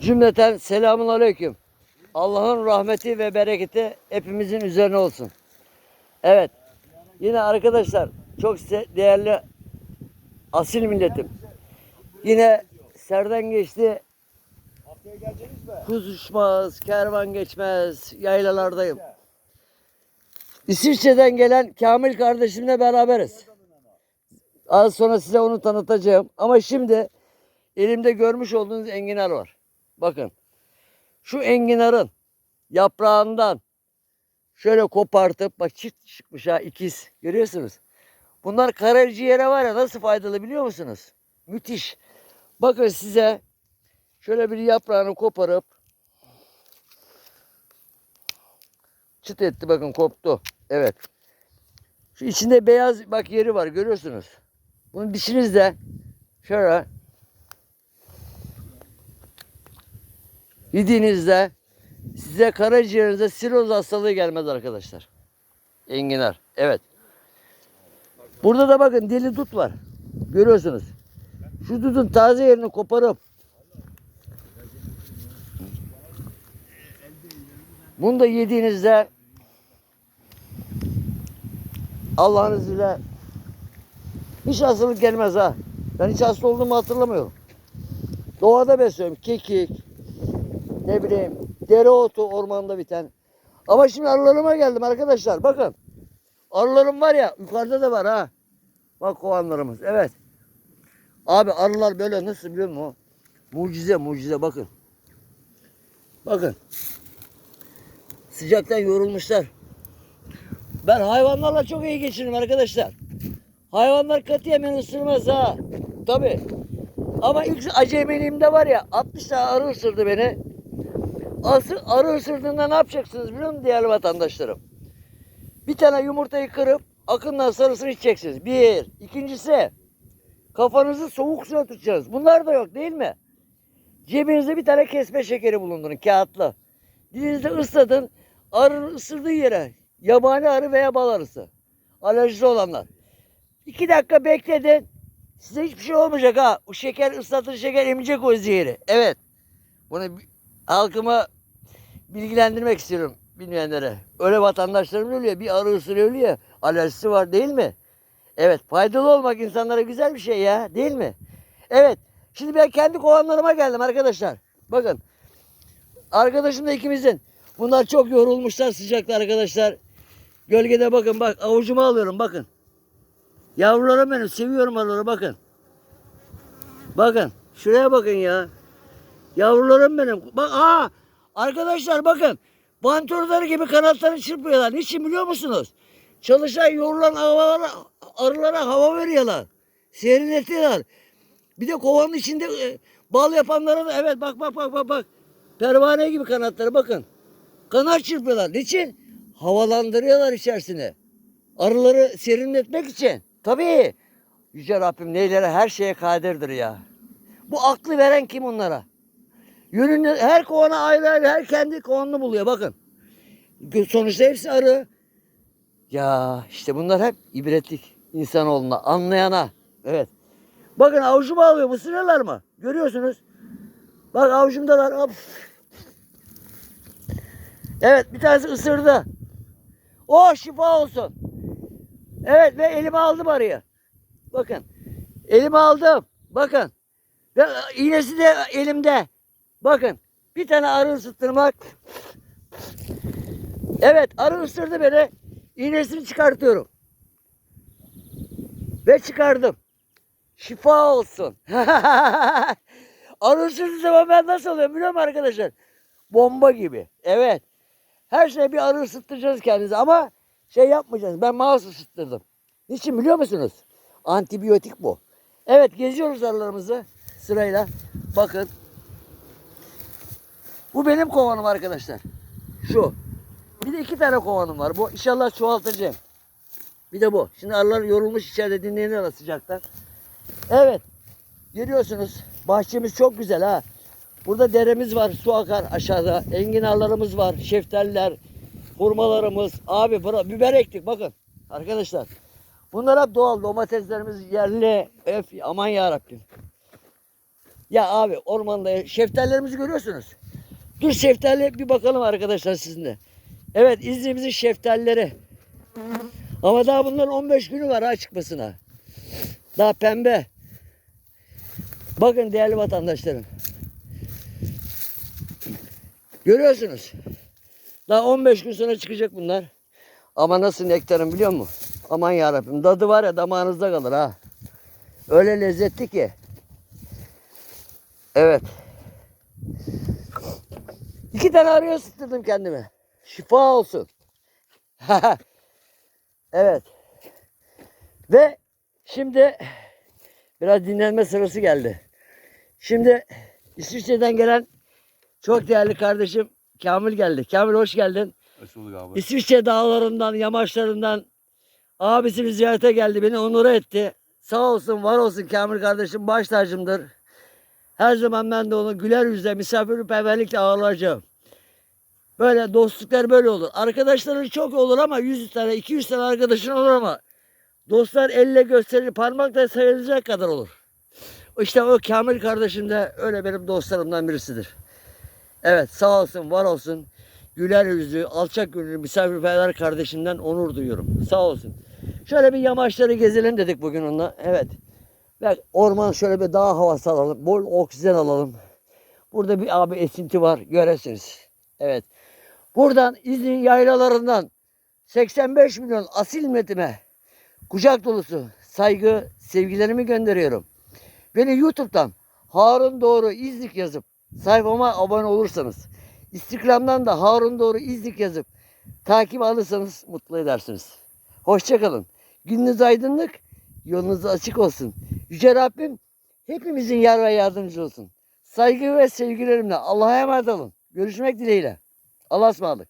Cümleten selamun aleyküm. Allah'ın rahmeti ve bereketi hepimizin üzerine olsun. Evet. Yine arkadaşlar çok değerli asil milletim. Yine serden geçti. Kuz uçmaz, kervan geçmez, yaylalardayım. İsviçre'den gelen Kamil kardeşimle beraberiz. Az sonra size onu tanıtacağım. Ama şimdi elimde görmüş olduğunuz enginar var. Bakın. Şu enginarın yaprağından şöyle kopartıp bak çift çıkmış ha ikiz. Görüyorsunuz. Bunlar karaciğere var ya nasıl faydalı biliyor musunuz? Müthiş. Bakın size şöyle bir yaprağını koparıp çıt etti bakın koptu. Evet. Şu içinde beyaz bak yeri var görüyorsunuz. Bunu dişinizle şöyle yediğinizde size karaciğerinize siroz hastalığı gelmez arkadaşlar. Enginar. Evet. Burada da bakın deli dut var. Görüyorsunuz. Şu dutun taze yerini koparıp bunu da yediğinizde Allah'ın izniyle hiç hastalık gelmez ha. Ben hiç hasta olduğumu hatırlamıyorum. Doğada besliyorum. Kekik, ne bileyim dereotu ormanda biten. Ama şimdi arılarıma geldim arkadaşlar. Bakın. Arılarım var ya yukarıda da var ha. Bak kovanlarımız. Evet. Abi arılar böyle nasıl biliyor musun? Mucize mucize bakın. Bakın. Sıcaktan yorulmuşlar. Ben hayvanlarla çok iyi geçiririm arkadaşlar. Hayvanlar katiyen beni ısırmaz ha. Tabi. Ama ilk acemiliğimde var ya 60 tane arı ısırdı beni. Asıl arı ısırdığında ne yapacaksınız biliyor musunuz değerli vatandaşlarım? Bir tane yumurtayı kırıp akından sarısını içeceksiniz. Bir. İkincisi kafanızı soğuk suya tutacaksınız. Bunlar da yok değil mi? Cebinizde bir tane kesme şekeri bulundurun kağıtlı. Dilinizde ısladın. Arının ısırdığı yere yabani arı veya bal arısı. Alerjisi olanlar. İki dakika bekledin. Size hiçbir şey olmayacak ha. O şeker ıslatır şeker emecek o zehri. Evet. Bunu halkıma bilgilendirmek istiyorum bilmeyenlere. Öyle vatandaşlarım ölüyor. Bir arı ısırıyor ölüyor. Alerjisi var değil mi? Evet. Faydalı olmak insanlara güzel bir şey ya. Değil mi? Evet. Şimdi ben kendi kovanlarıma geldim arkadaşlar. Bakın. Arkadaşım da ikimizin. Bunlar çok yorulmuşlar sıcakta arkadaşlar. Gölgede bakın bak avucuma alıyorum bakın. Yavrularım benim seviyorum onları bakın. Bakın şuraya bakın ya. Yavrularım benim. Bak aa arkadaşlar bakın. Bantorları gibi kanatlarını çırpıyorlar. Niçin biliyor musunuz? Çalışan yorulan havalara, arılara hava veriyorlar. Serinletiyorlar. Bir de kovanın içinde e, bal yapanlara da evet bak bak bak bak bak. Pervane gibi kanatları bakın. Kanat çırpıyorlar. Niçin? Havalandırıyorlar içerisine. Arıları serinletmek için. Tabii. Yüce Rabbim neylere her şeye kadirdir ya. Bu aklı veren kim onlara? Yönünü her kovana ayrı ayrı her kendi kovanını buluyor bakın. Sonuçta hepsi arı. Ya işte bunlar hep ibretlik insanoğluna, anlayana. Evet. Bakın avucuma alıyor. Mısırıyorlar mı? Görüyorsunuz. Bak avucumdalar. Hop. Evet bir tanesi ısırdı. Oh şifa olsun. Evet ve elime aldım arıyı. Bakın. Elime aldım. Bakın. Ve iğnesi de elimde. Bakın. Bir tane arı ısıttırmak. Evet arı ısırdı beni. İğnesini çıkartıyorum. Ve çıkardım. Şifa olsun. arı ısırdığı zaman ben nasıl oluyorum biliyor musun arkadaşlar? Bomba gibi. Evet. Her şeye bir arı ısıttıracağız kendinize ama şey yapmayacağız. Ben mouse ısıttırdım. Niçin biliyor musunuz? Antibiyotik bu. Evet geziyoruz arılarımızı sırayla. Bakın. Bu benim kovanım arkadaşlar. Şu. Bir de iki tane kovanım var. Bu inşallah çoğaltacağım. Bir de bu. Şimdi arılar yorulmuş içeride dinleniyorlar sıcaktan. Evet. Görüyorsunuz. Bahçemiz çok güzel ha. Burada deremiz var. Su akar aşağıda. Enginarlarımız var. Şeftaliler. Hurmalarımız. Abi bura, biber ektik bakın. Arkadaşlar. Bunlar hep doğal. Domateslerimiz yerli. Öf, aman ya Rabbim. Ya abi ormanda şeftalilerimizi görüyorsunuz. Dur şeftali bir bakalım arkadaşlar sizinle. Evet İzmir'imizin şeftalileri. Ama daha bunların 15 günü var ha çıkmasına. Daha pembe. Bakın değerli vatandaşlarım. Görüyorsunuz. Daha 15 gün sonra çıkacak bunlar. Ama nasıl nektarım biliyor musun? Aman yarabbim. Dadı var ya damağınızda kalır ha. Öyle lezzetli ki. Evet. İki tane arıyor ısıttırdım kendime. Şifa olsun. evet. Ve şimdi biraz dinlenme sırası geldi. Şimdi İsviçre'den gelen çok değerli kardeşim Kamil geldi. Kamil hoş geldin. Hoş bulduk abi. İsviçre dağlarından, yamaçlarından abisini ziyarete geldi. Beni onur etti. Sağ olsun, var olsun Kamil kardeşim baş tacımdır. Her zaman ben de onu güler yüzle, misafirperverlikle ağırlayacağım. Böyle dostluklar böyle olur. Arkadaşların çok olur ama 100 tane, 200 tane arkadaşın olur ama dostlar elle gösterir, parmakla sayılacak kadar olur. İşte o Kamil kardeşim de öyle benim dostlarımdan birisidir. Evet sağ olsun, var olsun. Güler yüzlü, alçak gönüllü misafirperver kardeşimden onur duyuyorum. Sağ olsun. Şöyle bir yamaçları gezelim dedik bugün onunla. Evet. Ve orman şöyle bir dağ havası alalım. Bol oksijen alalım. Burada bir abi esinti var. Göresiniz. Evet. Buradan İzmir yaylalarından 85 milyon asil milletime kucak dolusu saygı, sevgilerimi gönderiyorum. Beni YouTube'dan Harun Doğru İznik yazıp sayfama abone olursanız, Instagram'dan da Harun Doğru İznik yazıp takip alırsanız mutlu edersiniz. Hoşçakalın. Gününüz aydınlık, yolunuz açık olsun. Yüce Rabbim hepimizin yar ve yardımcı olsun. Saygı ve sevgilerimle Allah'a emanet olun. Görüşmek dileğiyle. Allah'a ısmarladık.